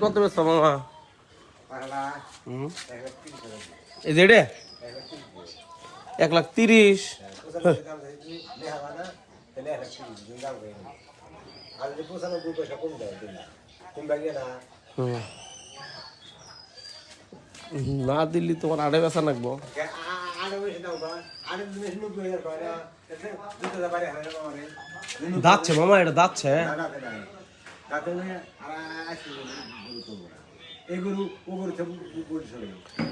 কত বেশ মামা? এই যে এক লাখ তিরিশ। হুম। না দিল্লি তোমার আড়ে বেচা নাকবো দাচ্ছে মামা এটা দাচ্ছে গরু চলে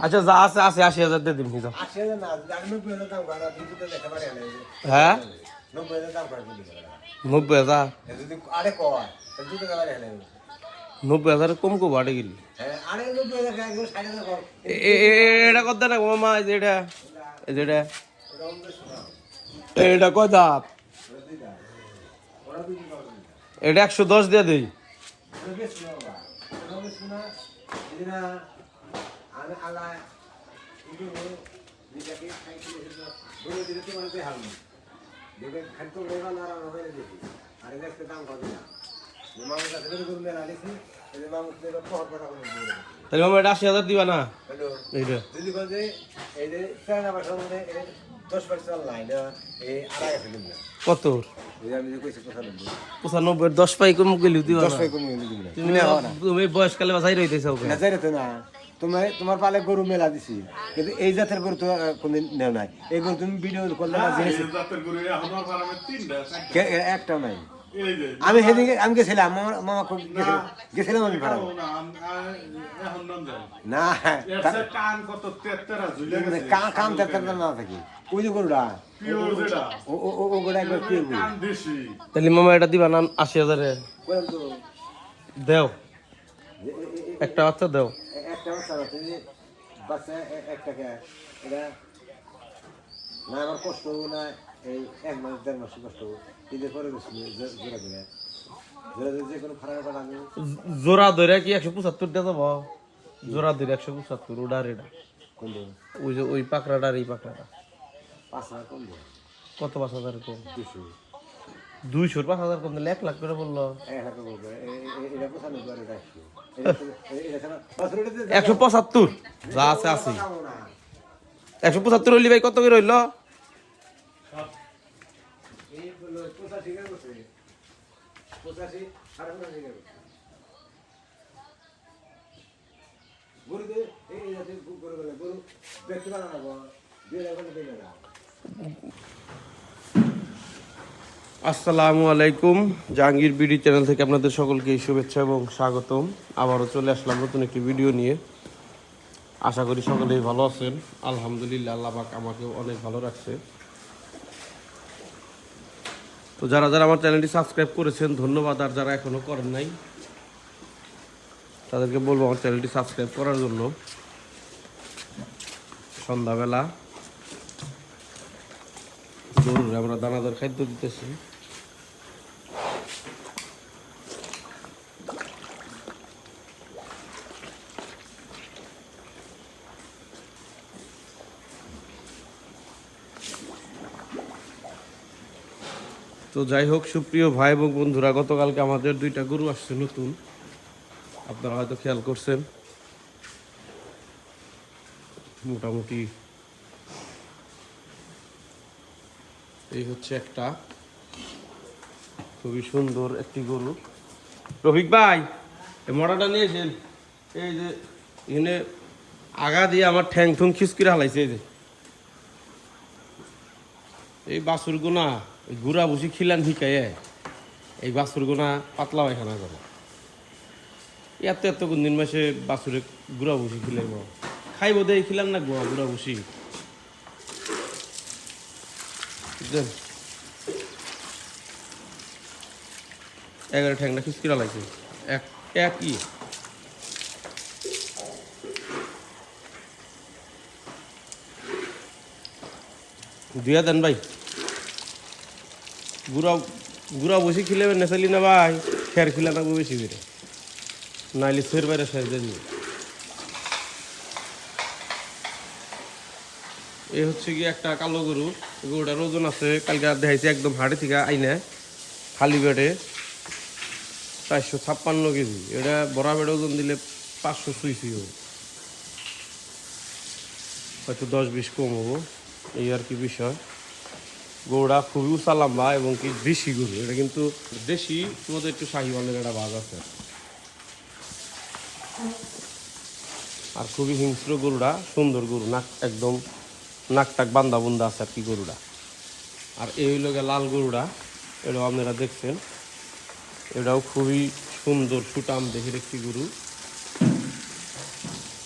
আচ্ছা যা আছে আছে আশি হাজার দিয়ে দিন যাও। আশি হাজার না আমি নব্বই হাজার দাম করা দুটো তো দেখা পারি হ্যাঁ? নব্বই হাজার দাম নব্বই হাজার? যদি আরে কয় তাহলে দুটো দেখা পারি নব্বই হাজার কম বাড়ে গেলি হ্যাঁ আরে এটা কত না মামা এই যে এটা কয় দাঁত। এটা একশো দশ দিয়ে দেই। তাহলে মামা এটা আশি হাজার দিবা না? এইটা যদি এই যে দশ পার্সেন্ট লাইন এই আড়াই কত? এই যে আমি পঁচানব্বই পঁচানব্বই দশ পাই কম গেলি দিবা দশ পাই কমিয়ে তুমি তুমি বয়সকালে বাসাই রইতেছ ওকে। না যাই রে তো না। তোমার তোমার পালে গরু মেলা দিছি। কিন্তু এই জাতের গরু তো আহ, কোনদিন নেও নাই। এই গরু তুমি ভিডিও করলে না জিনিস কে- এ- একটাও নাই। আমি সেদিকে আমি গেছিলাম মামা মামা খুব গেছিলাম গেছিলাম আমি ভাড়া না কাম তেরতে না থাকি। ওই যে গরুটা। ও ও ও- ও গরুটা একবার পিয়ে গরু। তাহলে মামা এটা দিবা না আশি হাজারে? দেও। একটা বাচ্চা দেও। একটা বাচ্চা বাচ্চা এ- এক টাকা এটা না আমার কষ্ট হব না এই এক মাস দেড় মাস কষ্ট ঈদের পরে জোড়া জোড়া জোড়া জোড়া যে কোনো ফারার পাড়া আমি জোড়া ধরে কি একশো পঁচাত্তর দিয়ে যাব জোড়া ধরে একশো পঁচাত্তর ওডার এটা কোন ওই যে ওই পাকড়াটা আর এই পাকড়াটা পাঁচ হাজার কম কত পাঁচ হাজার কম দুশো দুইশোর পাঁচ হাজার কম দিলে এক লাখ করে বলল একশো পঁচাত্তর যা আছে আছে একশো পঁচাত্তর হইলি ভাই কত করে হইল এই হলো আসসালামু আলাইকুম, জাহাঙ্গীর বিডি চ্যানেল থেকে আপনাদের সকলকে শুভেচ্ছা এবং স্বাগতম। আবারও চলে আসলাম নতুন একটি ভিডিও নিয়ে। আশা করি সকলেই ভালো আছেন। আলহামদুলিল্লাহ, আল্লাহ পাক আমাকেও অনেক ভালো রাখছে। তো যারা যারা আমার চ্যানেলটি সাবস্ক্রাইব করেছেন, ধন্যবাদ। আর যারা এখনও করেন নাই, তাদেরকে বলব আমার চ্যানেলটি সাবস্ক্রাইব করার জন্য। সন্ধ্যাবেলা গরুর আমরা দানাদার খাদ্য দিতেছি। তো যাই হোক, সুপ্রিয় ভাই এবং বন্ধুরা, গতকালকে আমাদের দুইটা গরু আসছে নতুন। আপনারা হয়তো খেয়াল করছেন। মোটামুটি এই হচ্ছে একটা। খুবই সুন্দর একটি গরু। রফিক ভাই মরাটা নিয়েছেন এই যে এখানে আগা দিয়ে আমার ঠ্যাং ঠুং খিসকিরে হালাইছে এই যে। এই বাসুর গোনা গুড়া বসি খিলান শিকায় এই বাসুর গোনা পাতলা পায়খানা করে এত এত কোন দিন মাসে বাসুরে গুড়া বসি খিলাইব খাইব দে খিলান না গোয়া গুড়া বুঝলেন এগারো ঠ্যাংটা খিচকিরা লাগছে। এক একই দিয়া দেন ভাই। গুড়া গুড়া বসে খিলে নেচালি না ভাই? খের খিলা না বেশি করে। নাইলে ফের বাইরে ফের দেন এই হচ্ছে কি একটা কালো গরু। গরুটার ওজন আছে, কালকে দেখাইছে একদম হাড়ে থেকে আইনে, খালি পেটে চারশো ছাপ্পান্ন কেজি। এটা বরাবর ওজন দিলে পাঁচশো সুই সুই হবে হয়তো দশ বিশ কম হব। এই আর কি বিষয়। গরুটা খুবই উঁচা, লম্বা এবং কি দেশি গরু। এটা কিন্তু দেশি মধ্যে একটু শাহিওয়ালের একটা ভাগ আছে। আর খুবই হিংস্র গরুটা সুন্দর গরু, নাক একদম নাক টাক বান্দা বুন্দা আছে আর কি গরুটা আর এই হইল লাল গরুটা এটাও আপনারা দেখছেন। এটাও খুবই সুন্দর সুটাম দেখে একটি গরু।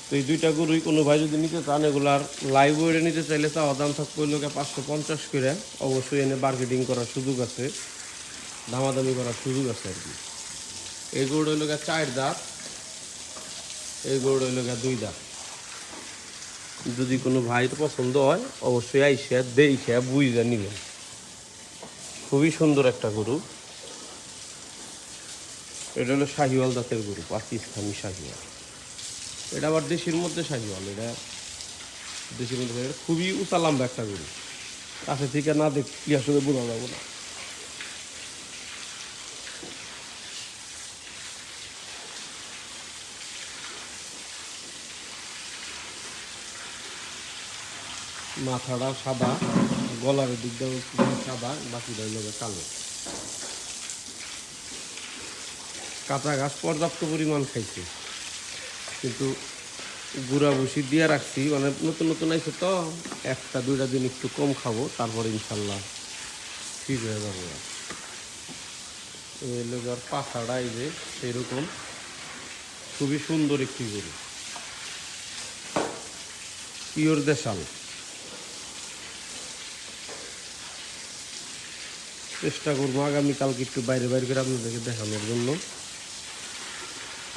তো এই দুইটা গরুই কোনো ভাই যদি নিতে চান এগুলার লাইভ ওয়েটে নিতে চাইলে তা দাম থাকবে লোকে পাঁচশো পঞ্চাশ করে। অবশ্যই এনে মার্কেটিং করার সুযোগ আছে, দামাদামি করার সুযোগ আছে আর কি। এই গরু হইল গিয়ে চার দাঁত, এই গরুটা হইল গিয়ে দুই দাঁত। যদি কোনো ভাইয়ের পছন্দ হয়, অবশ্যই আইসে দেখে বুঝে নিবেন। খুবই সুন্দর একটা গরু। এটা হলো শাহিওয়াল দাঁতের গরু, পাকিস্তানি শাহিওয়াল। এটা আবার দেশের মধ্যে শাহিওয়াল, এটা দেশের মধ্যে এটা খুবই উঁচা, লম্বা একটা গরু। কাছে থেকে না দেখলে আসলে বোঝা যাব না। মাথাটা সাদা, গলার দিকটা সাদা, বাকিটা গিয়ে কালো। কাঁচা গাছ পর্যাপ্ত পরিমাণ খাইছে। কিন্তু গুড়া ভুসি দিয়ে রাখছি। মানে নতুন নতুন আইছে তো, একটা, দুইটা দিন একটু কম খাব, তারপরে ইনশাল্লাহ ঠিক হয়ে যাব। এই লোক আর পাখাটা, এই যে সেরকম খুবই সুন্দর একটি গরু। পিওর দেশাল। চেষ্টা করব আগামীকালকে একটু বাইরে বাইরে করে আপনাদেরকে দেখানোর জন্য।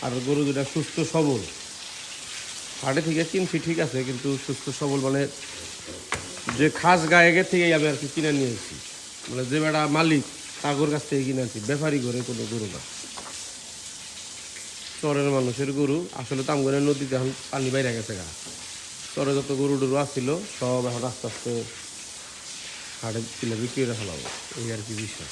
আর গরু দুটা সুস্থ সবল। হাটে থেকে কিনছি ঠিক আছে, কিন্তু সুস্থ সবল মানে যে খাস গায়েকের থেকেই আমি আর কি কিনে নিয়ে এসেছি। মানে যে বেটা মালিক, তাগর কাছ থেকে কিনে আনছি, ব্যাপারী ঘরে কোনো গরু না। চরের মানুষের গরু, আসলে তামগরের নদীতে এখন পানি বাইরে গেছে গা। চরে যত গরু টরু আসছিল, সব এখন আস্তে আস্তে হাটে কিনে বিক্রি করে ফেলাবো। এই আর কি বিষয়।